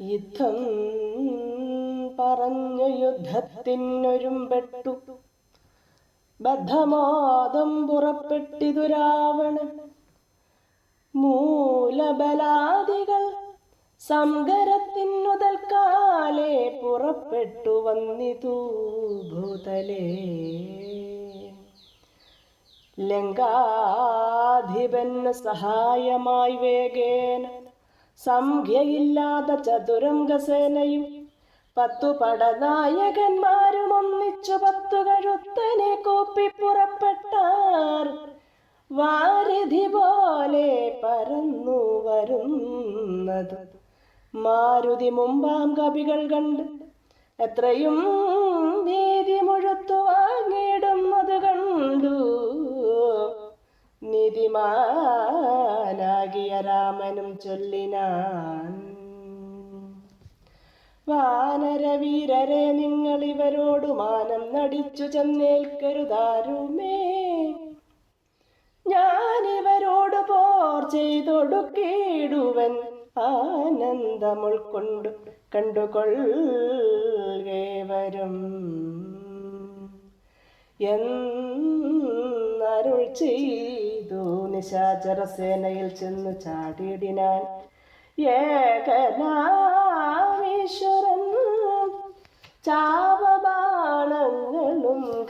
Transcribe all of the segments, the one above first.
യുദ്ധം പറഞ്ഞു യുദ്ധത്തിനൊരുമ്പെട്ടു. ബദ്ധമാദം പുറപ്പെട്ടിതു രാവണൻ മൂലബലാദികൾ സംഗരത്തിനുതൽക്കാലേ പുറപ്പെട്ടു വന്നിതു ഭൂതലേ. ലങ്കാധിപന് സഹായമായി വേഗേന സംഖ്യയില്ലാത്ത ചതുരംഗസേനയും പത്തു പടനായകന്മാരും ഒന്നിച്ചു പത്തു കഴുത്തനെ കൂപ്പി പുറപ്പെട്ടാർ. വാരിധി പോലെ പരന്നു വരുന്നത്. മാരുതി മുമ്പാം കവികൾ കണ്ട് എത്രയും നീതി മുഴുത്തു വാങ്ങിയിടുന്നത് കണ്ടു. നീതിമാനാകിയ രാമനും ചൊല്ലിനാൻ. വാനരവീരരെ നിങ്ങൾ ഇവരോട് മാനം നടിച്ചു ചെന്നേൽക്കരുതാരുമേ. ഞാനിവരോട് പോർ ചെയ്തൊടുക്കിടുവൻ ആനന്ദം ഉൾക്കൊണ്ടു കണ്ടുകൊള്ളേവരും എന്നരുൾ ചെയ്തു നിശാചര സേനയിൽ ചെന്നു ചാടിയിടിനാൻ ഏകനാമീശ്വരൻ ചാപബാണങ്ങളും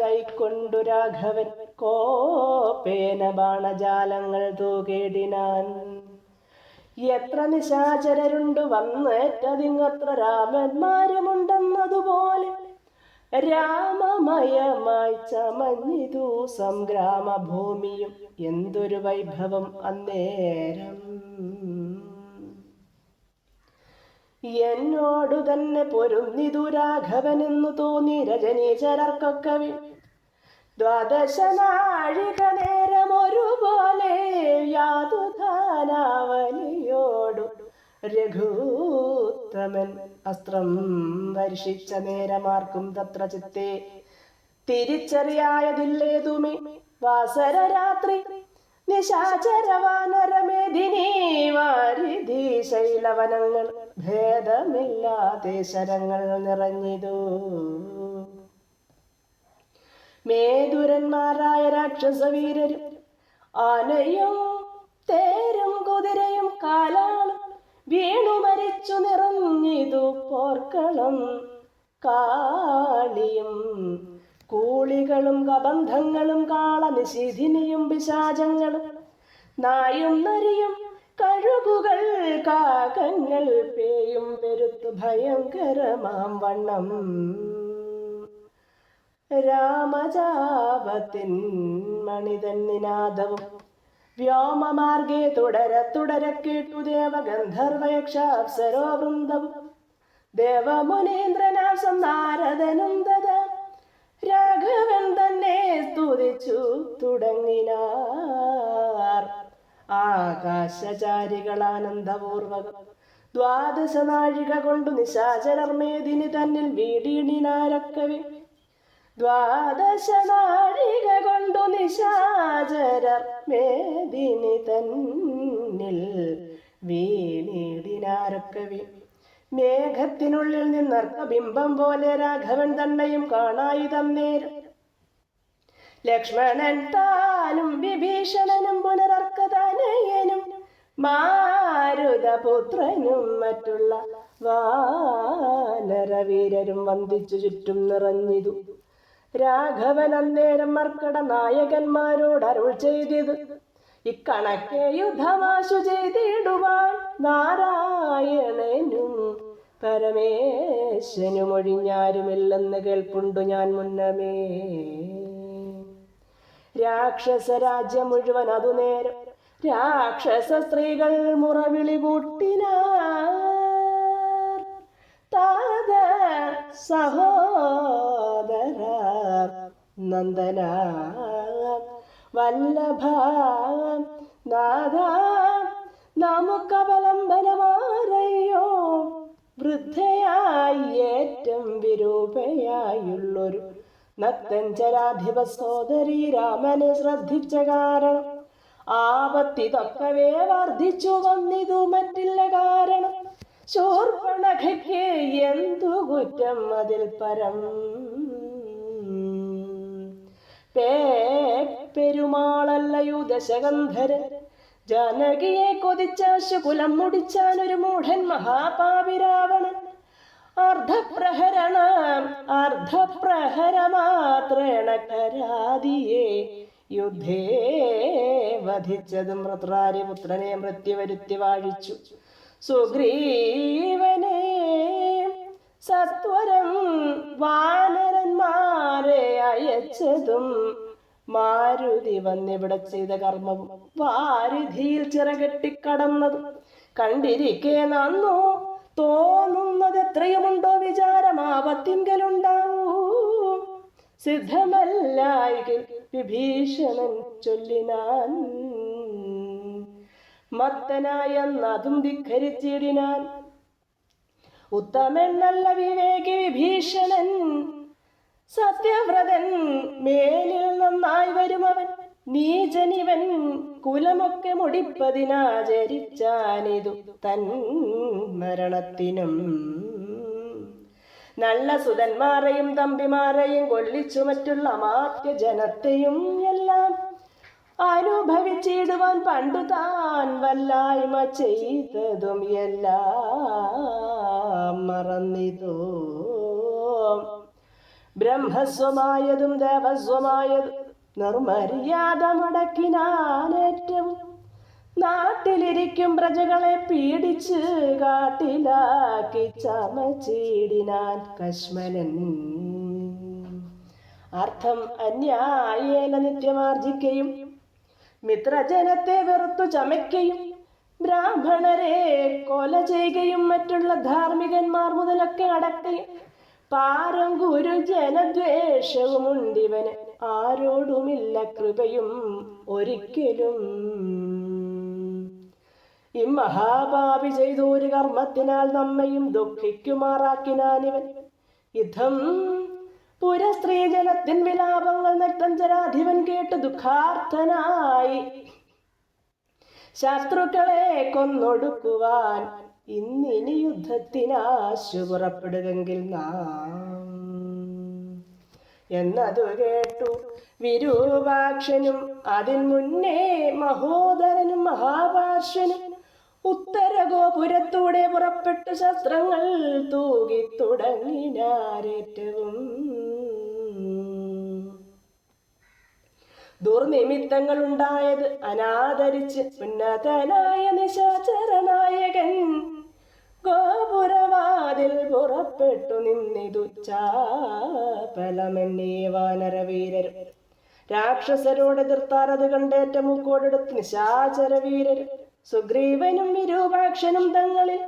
കൈക്കൊണ്ടു രാഘവൻ കോപേന ബാണജാലങ്ങൾ തൂകേടിനാൻ എത്ര നിശാചരരുണ്ട് വന്നേറ്റതിങ്ങത്ര രാമന്മാരുമുണ്ടെന്നതുപോലെ രാമമയമായി ചമഞ്ഞിതു സംഗ്രാമ ഭൂമിയും എന്തൊരു വൈഭവം അന്നേരം. എന്നോടു തന്നെ പൊരുന്നിതു രാഘവനെന്നു തോന്നി രജനീചരർക്കൊക്കവി ദ്വാദശനാഴിക നേരം ഒരുപോലെ യാതുധാനാവലിയോടു രഘുത്തമൻ അസ്ത്രം വർഷിച്ച നേരമാർക്കും തത്ര ചിത്തെ. തിരിച്ചറിയായതില്ലേതുമേ? വാസര രാത്രി ശൈലവനങ്ങൾ ഭേദമില്ലാതെ ശരങ്ങൾ നിറഞ്ഞിതു. മേതുരന്മാരായ രാക്ഷസവീരരും ആനയും തേരും കുതിരയും കാലാളും വീണു മരിച്ചു നിറഞ്ഞിതു പോർക്കളം കാളിയും. കൂളികളും കബന്ധങ്ങളും കാളനിശിധിനിയും പിശാചങ്ങളും നായും നരിയും കഴുകുകൾ കാകങ്ങൾ പേയും പെരുത്തു ഭയങ്കരമാം വണ്ണം. രാമജാപത്തിൻ മണിതന്നിനാദവും വ്യോമമാർഗേ തുടര തുടര കേട്ടു ദേവഗന്ധർവയക്ഷാപ്സരോ വൃന്ദവും ദേവമുനീന്ദ്രനാസം നാരദനും തഥ. രാഘവൻ തന്നെ സ്തുതിച്ചു തുടങ്ങിനാർ. ആകാശചാരികൾ ആനന്ദപൂർവകം ദ്വാദശ നാഴിക കൊണ്ടു നിശാചരർമേദിനി തന്നിൽ വീടിണിനാരക്കവി. ദ്വാദശ നാഴിക കൊണ്ടു നിശാചരർ മേദിനി തന്നിൽ വീണിടിനാരക്കവി മേഘത്തിനുള്ളിൽ നിന്നർക്ക ബിംബം പോലെ രാഘവൻ തന്നെയും കാണായി തന്നേരം. ലക്ഷ്മണൻ താനും വിഭീഷണനും പുനരർക്കതനയനും മാരുതപുത്രനും മറ്റുള്ള വാനരവീരരും വന്ദിച്ചു ചുറ്റും നിറഞ്ഞിതു. രാഘവൻ അന്നേരം മർക്കട നായകന്മാരോട് അരുൾ ചെയ്തത്. ഇക്കണക്കെ യുദ്ധമാശു ചെയ്തിടുവാൻ നാരായണനും പരമേശനും ഒഴിഞ്ഞാരുമില്ലെന്ന് കേൾപ്പുണ്ടു ഞാൻ മുന്നമേ. രാക്ഷസ രാജ്യം മുഴുവൻ അതു നേരം രാക്ഷസ സ്ത്രീകൾ മുറവിളി കൂട്ടിനാർ താത സഹോദര നന്ദന വല്ലഭ നാഥ നമുക്കവലംബനമാറയോ വൃദ്ധയായി ഏറ്റം വിരൂപയായുള്ളൊരു നത്തഞ്ചരാധിപ സോദരി രാമനെ ശ്രദ്ധിച്ച കാരണം ആപത്തിതൊക്കവേ വർദ്ധിച്ചു വന്നിതു മറ്റില്ല കാരണം. ശൂർപ്പണഖയ്ക്ക് എന്തു കുറ്റം അതിൽ പരം? പേ പെരുമാളല്ലയോ ജാനകിയെ കൊതിച്ചാശു കുലം മുടിച്ചാൻ ഒരു മൂഢൻ മഹാപാവിരാവണൻ അർദ്ധപ്രഹരണ അർദ്ധപ്രഹരമാത്രേണ കരാതിയെ യുദ്ധേ വധിച്ചതും. മൃത്രാരിപുത്രനെ മൃത്യു വരുത്തി വാഴിച്ചു. സുഗ്രീവനെ സത്വരം വാനരന്മാരെ അയച്ചതും മാരുതി വന്നിവിടെ ചെയ്ത കർമ്മവും വാരിധിയിൽ ചിറകെട്ടിക്കടന്നതും കണ്ടിരിക്കെ നന്നു തോന്നുന്നത് എത്രയുമുണ്ടോ വിചാരമാപത്തിങ്കലുണ്ടാവൂ. സിദ്ധമല്ലായി വിഭീഷണൻ ചൊല്ലിനാൻ മത്തനായെന്നതും ധിഖരിച്ചിടിനാൻ. ഉത്തമൻ നല്ല വിവേകി വിഭീഷണൻ സത്യവ്രതൻ മേലിൽ നന്നായി വരുമവൻ നീചനിവൻ കുലമൊക്കെ മുടിപ്പതിനാചരിച്ചാനിതു തൻ മരണത്തിനും. നല്ല സുതന്മാരെയും തമ്പിമാരെയും കൊള്ളിച്ചു മറ്റുള്ള മാത്യ ജനത്തെയും എല്ലാം അനുഭവിച്ചിടുവാൻ പണ്ടു താൻ വല്ലായ്മ ചെയ്തതും എല്ലാം മറന്നിതോ. ബ്രഹ്മസ്വമായതും ദേവസ്വമായതും നിർമര്യാദ മുടക്കിനാനേറ്റവും നാട്ടിലിരിക്കും പ്രജകളെ പീഡിച്ച് കാട്ടിലാക്കി ചമച്ചീടിനാൻ കശ്മനൻ അർത്ഥം അന്യായേന നിത്യമാർജിക്കയും മിത്രജനത്തെ വെറുത്തു ചമയ്ക്കയും ബ്രാഹ്മണരെ കൊല ചെയ്യുകയും മറ്റുള്ള ധാർമ്മികന്മാർ മുതലൊക്കെ അടക്കയും പാരം ഗുരു ജനദ്വേഷവും ഉണ്ടിവന് ആരോടുമില്ല കൃപയും ഒരിക്കലും. ഇമ്മഹാപാപി ചെയ്തു ഒരു കർമ്മത്തിനാൽ നമ്മയും ദുഃഖിക്കുമാറാക്കിനാനിവൻ. യുദ്ധം പുരസ്ത്രീ ജനത്തിൻ വിലാപങ്ങൾ നെട്ടഞ്ചരാധിപൻ കേട്ട് ദുഃഖാർത്ഥനായി. ശത്രുക്കളെ കൊന്നൊടുക്കുവാൻ ഇന്നിനി യുദ്ധത്തിനാശു പുറപ്പെടുകെങ്കിൽ നാം. എന്നതു കേട്ടു വിരൂപാക്ഷനും അതിൻ മുന്നേ മഹോദരനും മഹാപാർശ്വനും ഉത്തരഗോപുരത്തൂടെ പുറപ്പെട്ടു ശസ്ത്രങ്ങൾ തൂകി ഉണ്ടായത് അനാദരിച്ച് ഉന്നതനായ നിശാചരനായകൻ. ഗോപുരവാതിൽ പുറപ്പെട്ടു നിന്നിതു ചാപലമെന്നേ വാനരവീരരും രാക്ഷസരോട് എതിർത്താരത് കണ്ടേറ്റ മുക്കോടെടുത്ത് നിശാചര വീരരും സുഗ്രീവനും വിരൂപാക്ഷനും തങ്ങളിൽ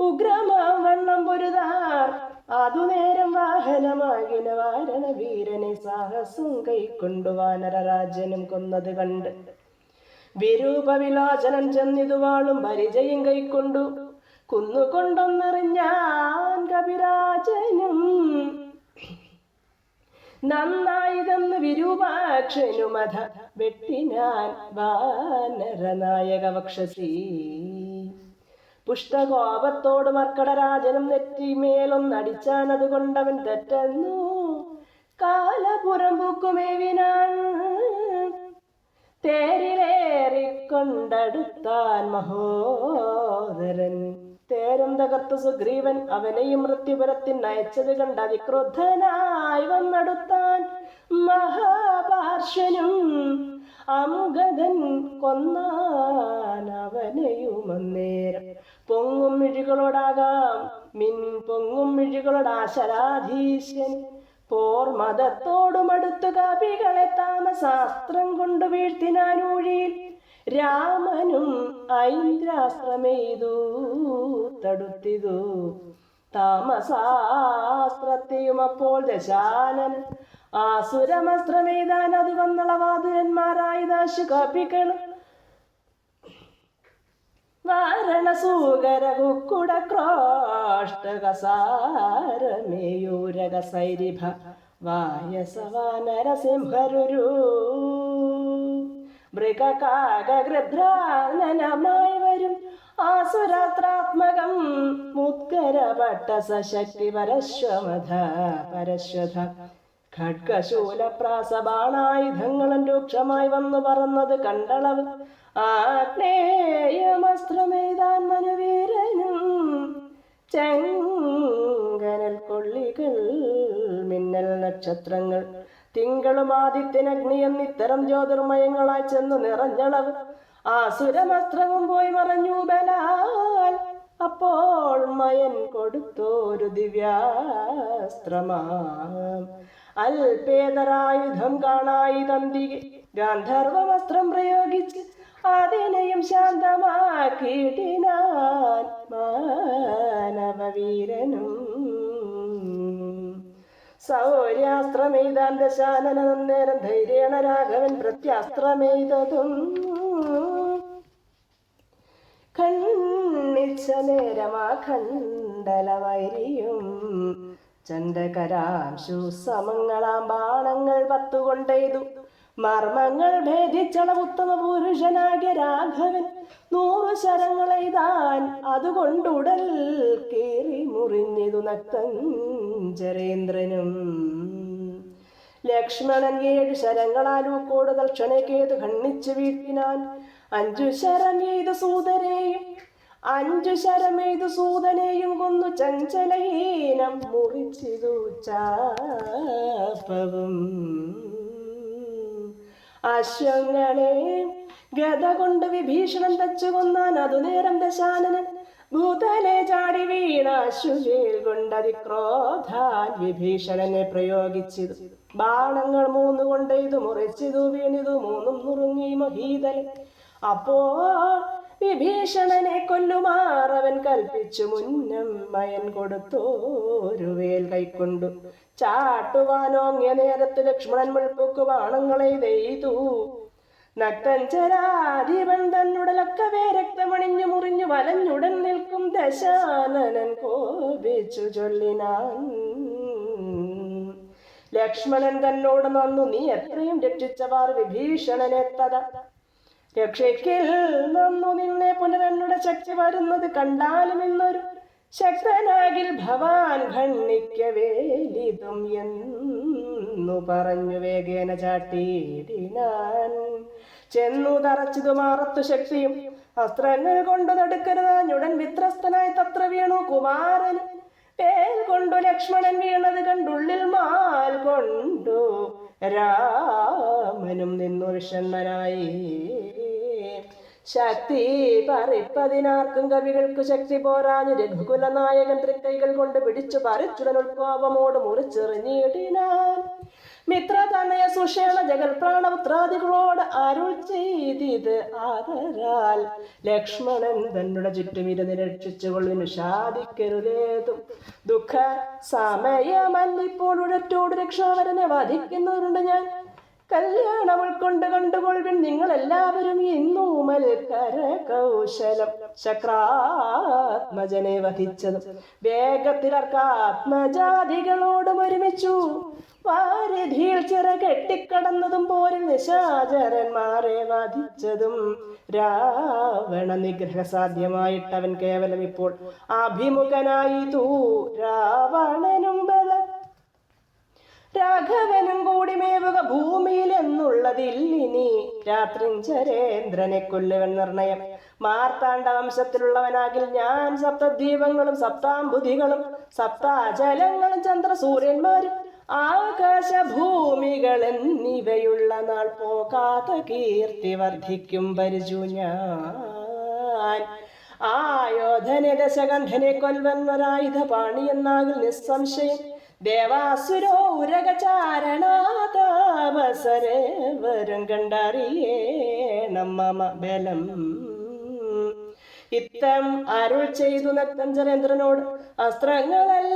ഉഗ്രമാം വണ്ണം പൊരുതാർ. അതു നേരം വാഹനമാകിന വാരണ വീരനെ സാഹസം കൈക്കൊണ്ടു വാനരരാജനും കൊന്നത് കണ്ട്. വിരൂപവിലോചനൻ ചെന്നിതു ചെന്നിതുവാളും പരിചയം കൈക്കൊണ്ടു. കുന്നുകൊണ്ടൊന്നെറിഞ്ഞാൻ കവിരാജനും നന്നായിതെന്ന് വിരൂപാക്ഷനുമധ വെട്ടിനാൻ വാനരനായക വക്ഷസി പുഷ്ടകോപത്തോട് മർക്കടരാജനും നെറ്റിമേലൊന്നടിച്ചാൻ അതുകൊണ്ടവൻ തെറ്റെന്നു. കാലപുരം പൂക്കുമേവിനാൻ തേരിലേറിക്കൊണ്ടടുത്താൻ മഹോദരൻ. തേരം തകർത്ത സുഗ്രീവൻ അവനെയും മൃത്യുപുരത്തിൽ അയച്ചത് കണ്ട അതിക്രുദ്ധനായി വന്നടുത്താൻ മഹാപാർശ്വനും അമുഗതൻ കൊന്നാൻ അവനെയും അന്നേരം പൊങ്ങും മിഴികളോടാകാം. മിൻ പൊങ്ങും മിഴികളോടാശരാധീശൻ പോർ മതത്തോടുമടുത്തു കവികളെ താമശാസ്ത്രം കൊണ്ടു വീഴ്ത്തിനാനൂഴിയിൽ രാമനും ഐന്ദ്രാസ്ത്രമെയ്തു തടുത്തിതു. താമസാസ്ത്രത്തെയും അപ്പോൾ ദശാനൻ ആസുരമസ്ത്രമെയ്താൻ അത് വന്നളവാതുരന്മാരായ ദാശു കപികളും വാരണസൂകര കുക്കുട ക്രോഷ്ടകസാരമേയൂരക സൈരിഭ വായസവാനരസിംഹരുരു. മൃഗകാകൃദ്രാനനമായി വരും ആസുരാത്രാത്മകം മുത്കരപട്ട സശക്തി പരശ്വമധ പരശ്വധ. ഖഡ്ഗശൂലപ്രാസബാണായുധങ്ങളും രൂക്ഷമായി വന്നു പറന്നത് കണ്ടളവ്. ആഗ്നേയമസ്ത്രമെയ്താൻ മനുവീരനും ചെങ്കനൽ കൊള്ളികൾ മിന്നൽ നക്ഷത്രങ്ങൾ തിങ്കളും ആദിത്യനഗ്നിയും ഇത്തരം ജ്യോതിർമയങ്ങളായി ചെന്ന് നിറഞ്ഞളവ്. ആസുരമസ്ത്രവും പോയി മറഞ്ഞു ബലാൽ. അപ്പോൾ മയൻ കൊടുത്തോരു ദിവ്യാസ്ത്രമാം. അൽപേതരായുധം കാണായി തന്തികെ. ഗാന്ധർവവസ്ത്രം പ്രയോഗിച്ച് അതിനെയും ശാന്തമാക്കിയിട്ടാൻ മാനവീരനും സൗര്യാസ്ത്രമെയ്താൻ ദശാനന നേരം ധൈര്യേണ രാഘവൻ പ്രത്യാസ്ത്രമെയ്തതും കണ്ണിച്ച നേരമാ ഖണ്ഡലവൈരിയും ചണ്ടകരാംശു സമങ്ങളാം ബാണങ്ങൾ പത്തുകൊണ്ടെയ്തു മർമ്മങ്ങൾ ഭേദിച്ചള ഉത്തമ പുരുഷനാകിയ രാഘവൻ നൂറു ശരങ്ങളെയ്താൻ അതുകൊണ്ടുടൽ കീറി മുറിഞ്ഞിതു നക്തഞ്ചരേന്ദ്രനും ലക്ഷ്മണൻ ഏഴ് ശരങ്ങളാലൂക്കോട് തൽക്ഷണക്കേത് ഖണ്ണിച്ചു വീട്ടിനാൻ അഞ്ചു ശരം എയ്ത് സൂതനെയും അഞ്ചു ശരം ശരമെയ്തു സൂതനെയും കൊന്നു ചഞ്ചലഹീനം മുറിച്ചിതു ചാപവും. അശ്വങ്ങളെ ഗത കൊണ്ട് വിഭീഷണൻ തച്ചു കൊന്നാൻ അതു നേരം ദശാനനൻ ഭൂതലെ ചാടി വീണ അശ്വവേൽ കൊണ്ടതി ക്രോധാൻ വിഭീഷണനെ പ്രയോഗിച്ചിരുന്നു ബാണങ്ങൾ മൂന്ന് കൊണ്ട് ഇത് മുറിച്ചിതു വീണിതു മൂന്നും നുറുങ്ങി മഹീതലെ. അപ്പോ വിഭീഷണനെ കൊല്ലുമാറവൻ കൽപ്പിച്ചു മുന്നം മയൻ കൊടുത്തോരു വേൽ കൈക്കൊണ്ടു. ചാട്ടുവാനോങ്ങിയ നേരത്ത് ലക്ഷ്മണൻ മുൾപ്പൊക്കു ബാണങ്ങളെ വെയ്തു നക്തഞ്ചരാധിപൻ തന്നുടലൊക്കവേ രക്തമണിഞ്ഞു മുറിഞ്ഞു വലഞ്ഞുടൻ നിൽക്കും ദശാനനൻ കോപിച്ചു ചൊല്ലിനാൻ. ലക്ഷ്മണൻ തന്നോട് നന്നു നീ എത്രയും രക്ഷിച്ചവാർ വിഭീഷണനെത്തത രക്ഷയ്ക്കിൽ നന്നു നിന്നെ പുനരന്നുടെ ശക്തി വരുന്നത് കണ്ടാലും ഇന്നൊരു ശക്തനാകിൽ ഭവാൻ ഖണ്ണിക്കവേലിതും എന്നു പറഞ്ഞു വേഗേന ചാട്ടിയിടിനാൻ ചെന്നു തറച്ചതു മാറത്തു ശക്തിയും അസ്ത്രങ്ങൾ കൊണ്ടു തടുക്കരുതാഞ്ഞുടൻ വിത്രസ്തനായി തത്ര വീണു കുമാരൻ. പേൽ കൊണ്ടു ലക്ഷ്മണൻ വീണത് കണ്ടുള്ളിൽ മാൽ കൊണ്ടു രാമനും നിന്നു ഷണ്ണനായി ശക്തി പറിപ്പതിനാർക്കും കവികൾക്ക് ശക്തി പോരാഞ്ഞു രഘുകുല നായകൻ തൃക്കൈകൾ കൊണ്ട് പിടിച്ചു പറിച്ചുടൻ ഉത്കോപമോട് മുറിച്ചെറിഞ്ഞിടിനാൻ. മിത്ര തനയ സുഷേണ ജഗൽ പ്രാണപുത്രാദികളോട് അരുൾ ചെയ്തിത് ആദരാൽ. ലക്ഷ്മണൻ തന്നെ ചുറ്റുമിരുന്ന് രക്ഷിച്ചുകൊള്ളിനു ശാദിക്കരുതേതും ദുഃഖ സമയമല്ലിപ്പോൾ ഉഴറ്റോട് രക്ഷാവരനെ വധിക്കുന്നവരുണ്ട് ഞാൻ. കല്യാണം ഉൾക്കൊണ്ട് കണ്ടുകൊള്ളിൻ നിങ്ങൾ എല്ലാവരും ഇന്നൂമൽ കരകൗശലം. ശക്രാത്മജനെ വധിച്ചതും വേഗത്തിലർക്കാത്മജാതികളോടും ഒരുമിച്ചു. വാരിധിയിൽ ചിറ കെട്ടിക്കടന്നതും പോരിൽ നിശാചരന്മാരെ വധിച്ചതും രാവണ നിഗ്രഹ സാധ്യമായിട്ടവൻ കേവലം ഇപ്പോൾ അഭിമുഖനായി. തൂ രാവണനും ബലം രാഘവനും കൂടി മേവുക ഭൂമിയിൽ എന്നുള്ളതില്ലിനി രാത്രിഞ്ചരേന്ദ്രനെ കൊല്ലുവൻ നിർണയം. മാർത്താണ്ഡ വംശത്തിലുള്ളവനാകിൽ ഞാൻ സപ്തദ്വീപങ്ങളും സപ്താംബുധികളും സപ്താചലങ്ങളും ചന്ദ്രസൂര്യന്മാരും ആകാശഭൂമികൾ എന്നിവയുള്ള നാൾ പോകാത്ത കീർത്തി വർദ്ധിക്കും പരിചു ഞാൻ. ആയോധനെ ദശകണ്ഠനെ കൊൽവന്നൊരായുധ പാണി നിസ്സംശയം ദേവാസുരോ ഉരകചാരണാതാപസരെ വരും ബലം. ഇത്തം അരുൾ ചെയ്തു നക്തഞ്ചരേന്ദ്രനോട് അസ്ത്രങ്ങളൽ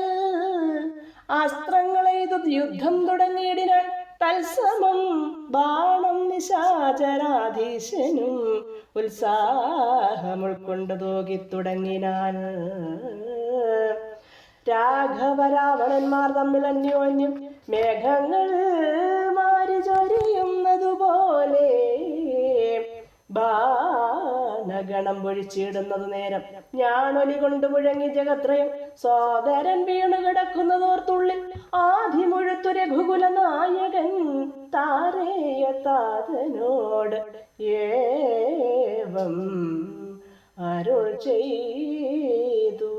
അസ്ത്രങ്ങളെയ്തു യുദ്ധം തുടങ്ങിയിടിനാൽ തത്സമം ബാണം നിശാചരാധീശനും ഉത്സാഹം തോകി തുടങ്ങിനാൻ രാഘവരാവണന്മാർ തമ്മിൽ അന്യോന്യം മേഘങ്ങൾ മാറി ചൊരിയുന്നതുപോലെ ഗണം പൊഴിച്ചിടുന്നത് നേരം ഞാനൊലി കൊണ്ട് മുഴങ്ങി ജഗത്രയം സോദരൻ വീണു കിടക്കുന്നതോർത്തുള്ളിൽ ആദ്യമുഴുത്തു രഘുകുല നായകൻ താരേയ താതനോട് ഏവം അരുൾ ചെയ്തു.